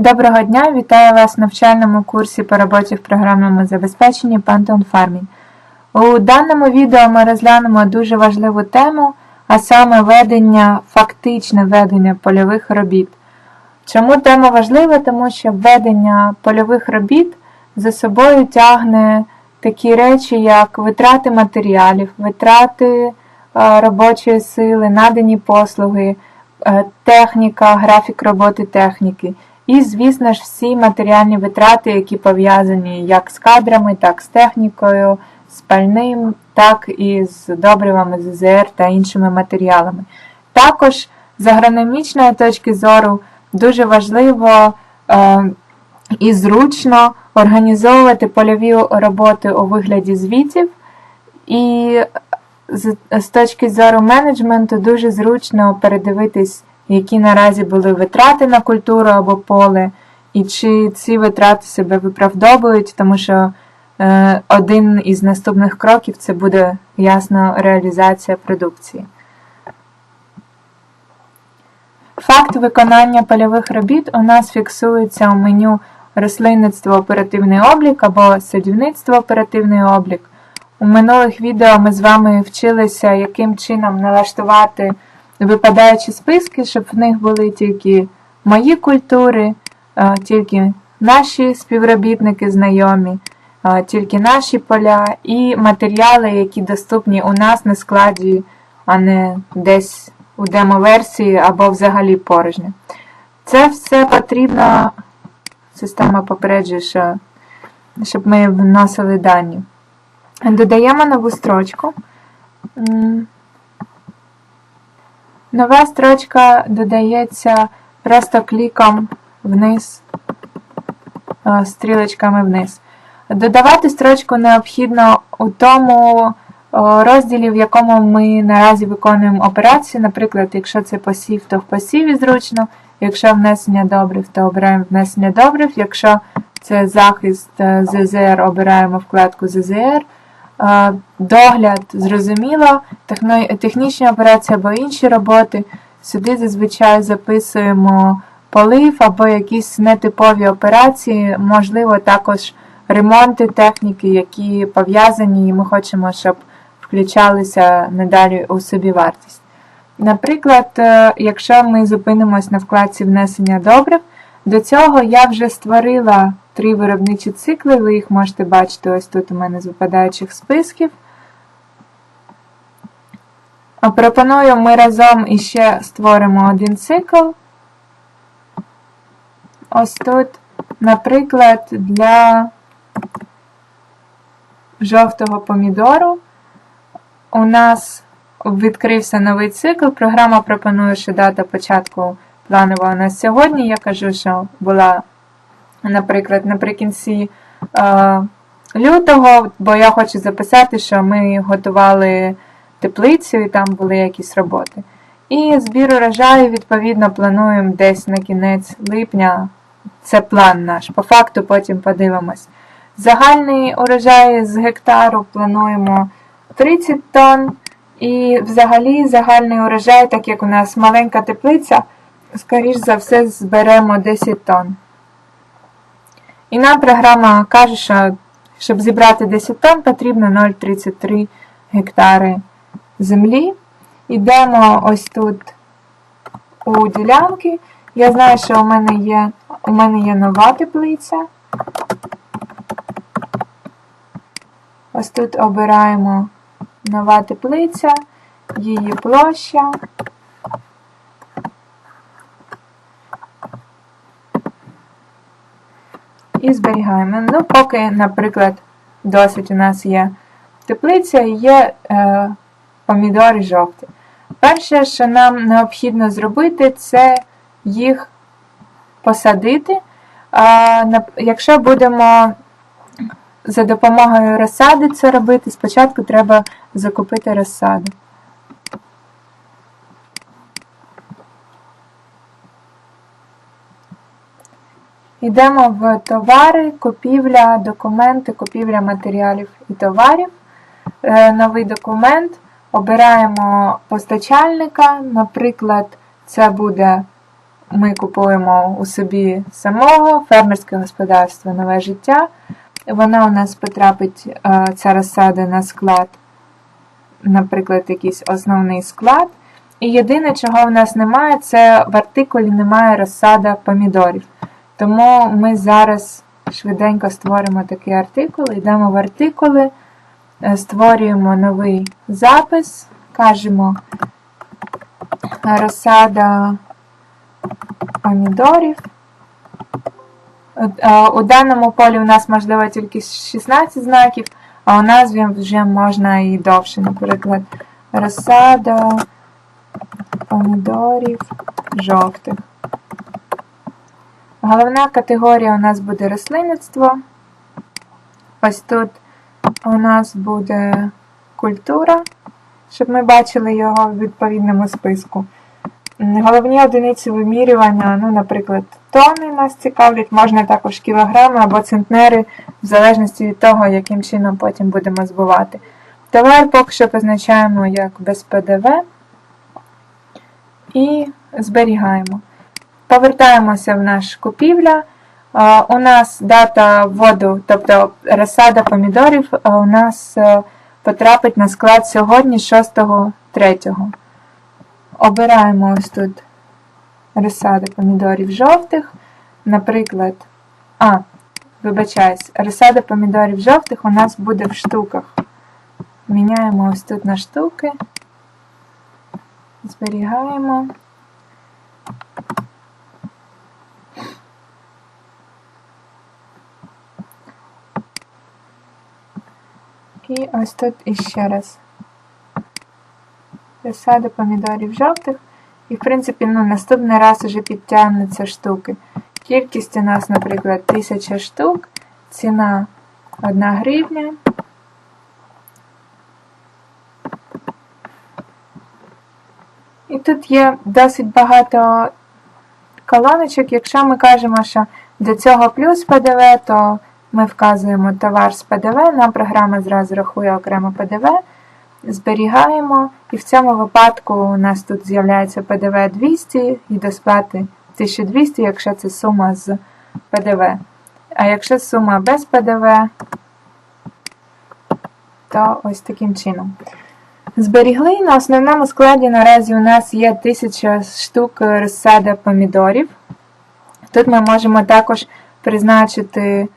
Доброго дня! Вітаю вас в навчальному курсі по роботі в програмному забезпеченні Pantone Farming. У даному відео ми розглянемо дуже важливу тему, а саме ведення, фактичне ведення польових робіт. Чому тема важлива? Тому що ведення польових робіт за собою тягне такі речі, як витрати матеріалів, витрати е, робочої сили, надані послуги, е, техніка, графік роботи техніки. І, звісно ж, всі матеріальні витрати, які пов'язані як з кадрами, так з технікою, з пальним, так і з добривами ЗЗР та іншими матеріалами. Також з агрономічної точки зору дуже важливо е, і зручно організовувати польові роботи у вигляді звітів. І з, з точки зору менеджменту дуже зручно передивитись, які наразі були витрати на культуру або поле, і чи ці витрати себе виправдовують, тому що е, один із наступних кроків це буде ясно реалізація продукції. Факт виконання польових робіт у нас фіксується у меню рослинництво оперативний облік або садівництво оперативний облік. У минулих відео ми з вами вчилися, яким чином налаштувати випадаючі списки, щоб в них були тільки мої культури, е, тільки наші співробітники знайомі, е, тільки наші поля і матеріали, які доступні у нас на складі, а не десь у демоверсії або взагалі порожньо. Це все потрібно, система попереджує, що, щоб ми вносили дані. Додаємо нову строчку. Нова строчка додається просто кліком вниз, е, стрілочками вниз. Додавати строчку необхідно у тому е, розділі, в якому ми наразі виконуємо операцію. Наприклад, якщо це посів, то в посіві зручно, якщо внесення добрив, то обираємо внесення добрив, якщо це захист е, ЗЗР, обираємо вкладку ЗЗР. Догляд, зрозуміло, технічні операції або інші роботи. Сюди зазвичай записуємо полив або якісь нетипові операції, можливо, також ремонти техніки, які пов'язані, і ми хочемо, щоб включалися надалі у собівартість. Наприклад, е, якщо ми зупинимось на вкладці внесення добрив, до цього я вже створила три виробничі цикли, ви їх можете бачити ось тут у мене з випадаючих списків. Пропоную, ми разом іще створимо один цикл. Ось тут, наприклад, для жовтого помідору у нас відкрився новий цикл. Програма пропонує, що дата початку планова у нас сьогодні. Я кажу, що була наприклад, наприкінці е, лютого, бо я хочу записати, що ми готували теплицю і там були якісь роботи. І збір урожаю, відповідно, плануємо десь на кінець липня. Це план наш. По факту потім подивимось. Загальний урожай з гектару плануємо 30 тонн. І взагалі загальний урожай, так як у нас маленька теплиця, скоріш за все, зберемо 10 тонн. І нам програма каже, що щоб зібрати 10 тонн, потрібно 0,33 гектари землі. Йдемо ось тут у ділянки. Я знаю, що у мене є, у мене є нова теплиця. Ось тут обираємо нова теплиця, її площа. І зберігаємо. Ну, поки, наприклад, досить у нас є теплиця і є е, помідори жовті. Перше, що нам необхідно зробити, це їх посадити. А, Якщо будемо за допомогою розсади це робити, спочатку треба закупити розсаду. Йдемо в товари, купівля, документи, купівля матеріалів і товарів. Е, новий документ. Обираємо постачальника, наприклад, це буде ми купуємо у собі самого фермерське господарство нове життя. Вона у нас потрапить, е, ця розсада на склад, наприклад, якийсь основний склад. І єдине, чого в нас немає, це в артикулі немає розсада помідорів. Тому ми зараз швиденько створимо такий артикул, йдемо в артикули, е, створюємо новий запис, кажемо розсада помідорів. Е, У даному полі у нас можливо тільки 16 знаків, а у назві вже можна і довше, наприклад, розсада помідорів жовтих. Головна категорія у нас буде рослинництво. Ось тут у нас буде культура, щоб ми бачили його в відповідному списку. Головні одиниці вимірювання, ну, наприклад, тони нас цікавлять, можна також кілограми або центнери, в залежності від того, яким чином потім будемо збувати. Товар поки що позначаємо як без ПДВ і зберігаємо. Повертаємося в наш купівля. У нас дата вводу, тобто розсада помідорів, у нас е, потрапить на склад сьогодні 6.3. Обираємо ось тут розсаду помідорів жовтих. Наприклад, а, вибачаюсь, розсада помідорів жовтих у нас буде в штуках. Міняємо ось тут на штуки. Зберігаємо. І ось тут іще раз. Розсада помідорів жовтих. І, в принципі, ну, наступний раз уже підтягнуться штуки. Кількість у нас, наприклад, 1000 штук, ціна 1 гривня. І тут є досить багато колоночок. Якщо ми кажемо, що до цього плюс ПДВ, то ми вказуємо товар з ПДВ, нам програма зразу рахує окремо ПДВ, зберігаємо, і в цьому випадку у нас тут з'являється ПДВ 200 і до сплати 1200, якщо це сума з ПДВ. А якщо сума без ПДВ, то ось таким чином. Зберігли. На основному складі наразі у нас є 1000 штук розсада помідорів. Тут ми можемо також призначити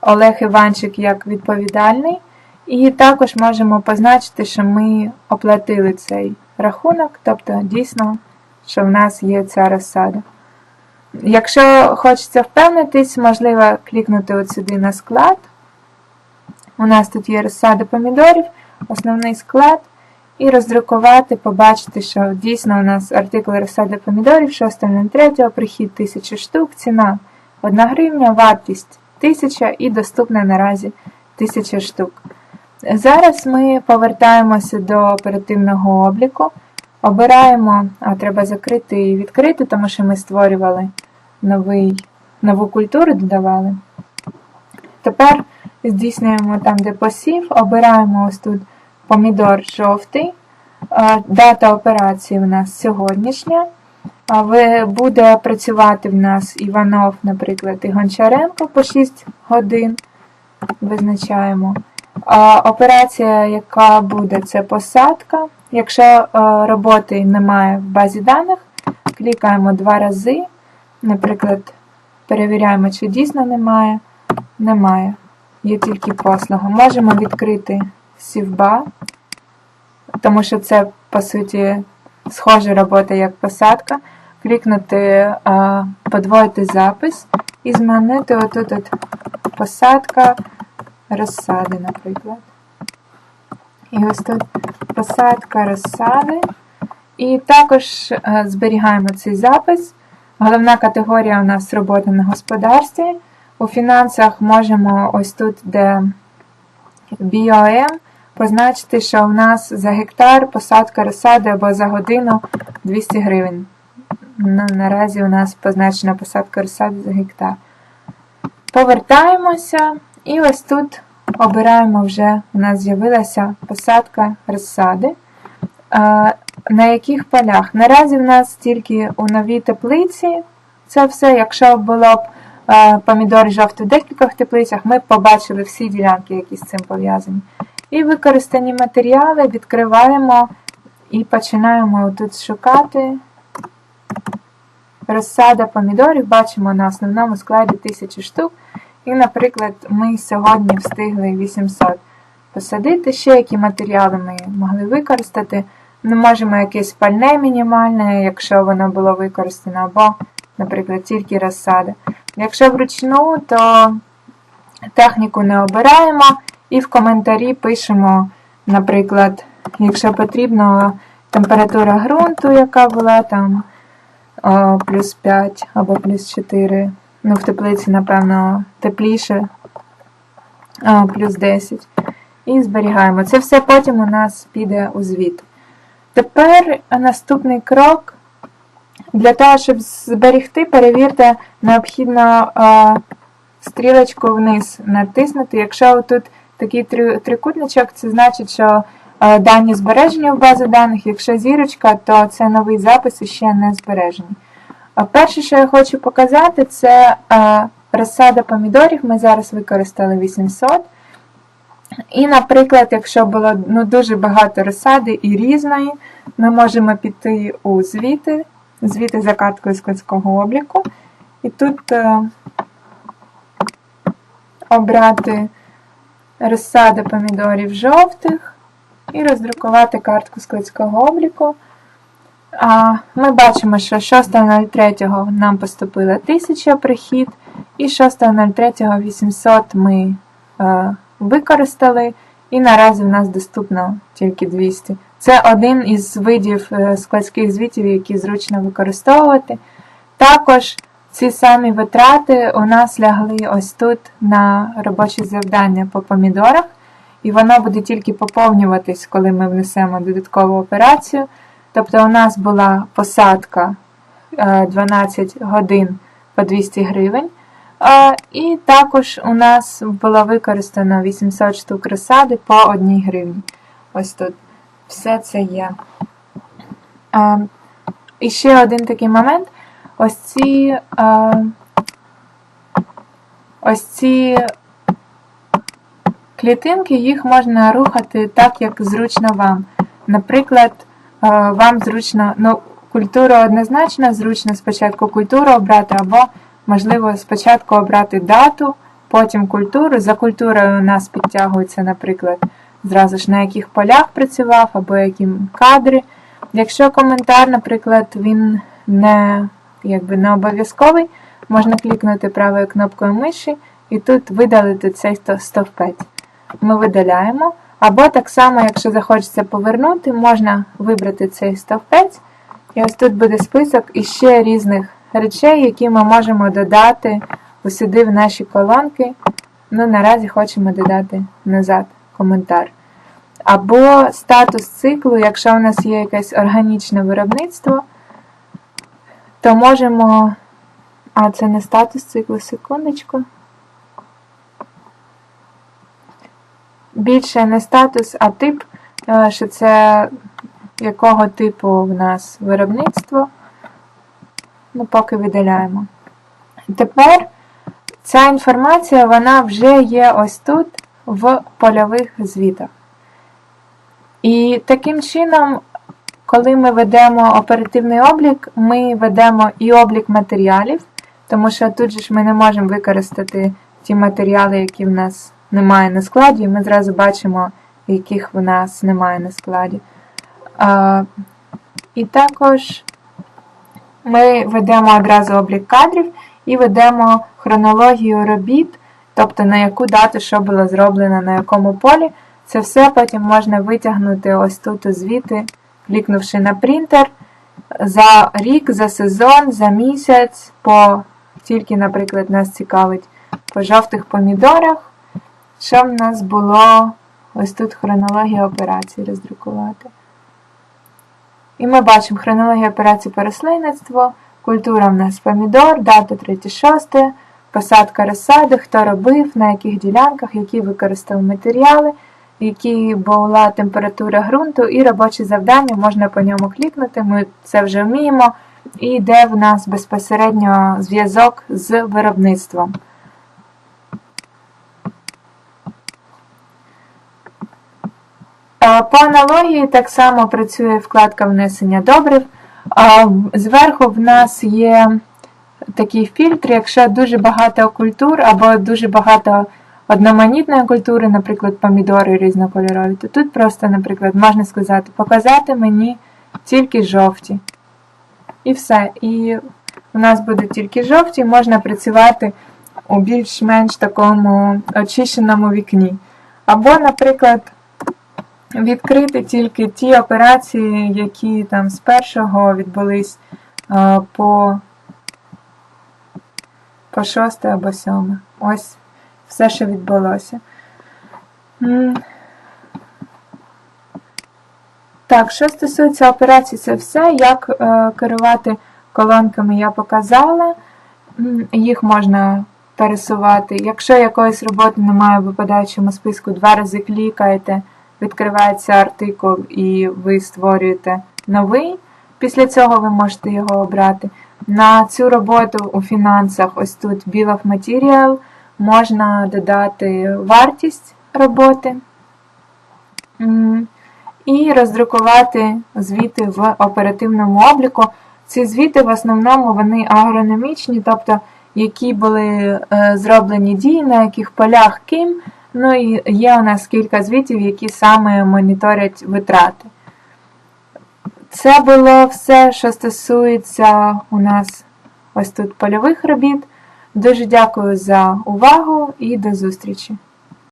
Олег Іванчик як відповідальний. І також можемо позначити, що ми оплатили цей рахунок, тобто дійсно, що в нас є ця розсада. Якщо хочеться впевнитись, можливо клікнути от сюди на склад. У нас тут є розсада помідорів, основний склад, і роздрукувати, побачити, що дійсно у нас артикул розсада помідорів 6.03, прихід 1000 штук, ціна 1 гривня, вартість 1000 і доступна наразі 1000 штук. Зараз ми повертаємося до оперативного обліку, обираємо, а треба закрити і відкрити, тому що ми створювали новий, нову культуру, додавали. Тепер здійснюємо там, де посів, обираємо ось тут помідор жовтий. Е, Дата операції у нас сьогоднішня. Ви- Буде працювати в нас Іванов, наприклад, і Гончаренко по 6 годин. Визначаємо. Операція, яка буде, це посадка. Якщо е, роботи немає в базі даних, клікаємо два рази. Наприклад, перевіряємо, чи дійсно немає. Немає. Є тільки послуга. Можемо відкрити сівба, тому що це, по суті, схожа робота, як посадка. Клікнути подвоїти запис і змінити отут от посадка розсади, наприклад. І ось тут посадка розсади. І також е, зберігаємо цей запис. Головна категорія у нас робота на господарстві. У фінансах можемо ось тут, де BOM, позначити, що у нас за гектар посадка розсади або за годину 200 гривень. Ну, наразі у нас позначена посадка розсади за гектар. Повертаємося і ось тут обираємо вже, у нас з'явилася посадка розсади. На яких полях. Наразі в нас тільки у новій теплиці це все. Якщо було б помідори жовті в декількох теплицях, ми б побачили всі ділянки, які з цим пов'язані. І використані матеріали відкриваємо і починаємо тут шукати. Розсада помідорів бачимо на основному складі 1000 штук. І, наприклад, ми сьогодні встигли 800 посадити. Ще які матеріали ми могли використати. Ми можемо якесь пальне мінімальне, якщо воно було використано, або, наприклад, тільки розсада. Якщо вручну, то техніку не обираємо і в коментарі пишемо, наприклад, якщо потрібно, температура ґрунту, яка була там о, плюс 5 або плюс 4. Ну, в теплиці, напевно, тепліше, о, плюс 10. І зберігаємо. Це все потім у нас піде у звіт. Тепер наступний крок. Для того, щоб зберігти, перевірте, необхідно е, стрілочку вниз натиснути. Якщо тут такий трикутничок, це значить, що дані збережені в базі даних. Якщо зірочка, то це новий запис і ще не збережені. Перше, що я хочу показати, це е, розсада помідорів. Ми зараз використали 800. І, наприклад, якщо було ну, дуже багато розсади і різної, ми можемо піти у звіти, звіти за карткою складського обліку. І тут е, обрати розсади помідорів жовтих і роздрукувати картку складського обліку. А, Ми бачимо, що 6.03 нам поступила 1000 прихід, і 6.03 800 ми е, використали, і наразі в нас доступно тільки 200. Це один із видів е, складських звітів, які зручно використовувати. Також ці самі витрати у нас лягли ось тут на робочі завдання по помідорах, і воно буде тільки поповнюватись, коли ми внесемо додаткову операцію. Тобто у нас була посадка 12 е, годин по 200 гривень. І також у нас було використано 800 штук розсади по 1 гривні. Ось тут все це є. І ще один такий момент. Ось ці ось ці клітинки, їх можна рухати так, як зручно вам. Наприклад, вам зручно, ну, культуру однозначно, зручно спочатку культуру обрати, або, можливо, спочатку обрати дату, потім культуру. За культурою у нас підтягується, наприклад, зразу ж на яких полях працював, або які кадри. Якщо коментар, наприклад, він не якби не обов'язковий, можна клікнути правою кнопкою миші і тут видалити цей стовпець. Ми видаляємо. Або так само, якщо захочеться повернути, можна вибрати цей стовпець. І ось тут буде список іще різних речей, які ми можемо додати усюди в наші колонки. Ну, наразі хочемо додати назад коментар. Або статус циклу, якщо у нас є якесь органічне виробництво, то можемо. А, це не статус циклу, секундочку. Більше не статус, а тип, е, що це якого типу в нас виробництво. Ну, поки видаляємо. Тепер ця інформація вона вже є ось тут в польових звітах. І таким чином, коли ми ведемо оперативний облік, ми ведемо і облік матеріалів, тому що тут же ж ми не можемо використати ті матеріали, які в нас немає на складі, і ми зразу бачимо, яких в нас немає на складі. А, І також ми ведемо одразу облік кадрів і ведемо хронологію робіт, тобто на яку дату що було зроблено на якому полі. Це все потім можна витягнути ось тут у звіти, клікнувши на принтер за рік, за сезон, за місяць, по тільки, наприклад, нас цікавить по жовтих помідорах. Що в нас було ось тут хронологія операцій роздрукувати. І ми бачимо хронологія операцій по рослинництву, культура в нас помідор, дата 36, посадка розсади, хто робив, на яких ділянках, які використав матеріали, які була температура ґрунту, і робоче завдання можна по ньому клікнути. Ми це вже вміємо. І йде в нас безпосередньо зв'язок з виробництвом. По аналогії так само працює вкладка внесення добрив. Зверху в нас є такий фільтр, якщо дуже багато культур або дуже багато одноманітної культури, наприклад, помідори різнокольорові, то тут просто, наприклад, можна сказати, показати мені тільки жовті. І все. І у нас будуть тільки жовті, можна працювати у більш-менш такому очищеному вікні. Або, наприклад, відкрити тільки ті операції, які там з першого відбулись по, по шосте або сьоме. Ось все, що відбулося. Так, що стосується операцій, це все. Як е, керувати колонками я показала. Їх можна пересувати. Якщо якоїсь роботи немає в випадаючому списку, два рази клікаєте, відкривається артикул і ви створюєте новий. Після цього ви можете його обрати. На цю роботу у фінансах, ось тут Bill of Material, можна додати вартість роботи. І роздрукувати звіти в оперативному обліку. Ці звіти в основному вони агрономічні, тобто які були е, зроблені дії, на яких полях ким. Ну і є у нас кілька звітів, які саме моніторять витрати. Це було все, що стосується у нас ось тут польових робіт. Дуже дякую за увагу і до зустрічі!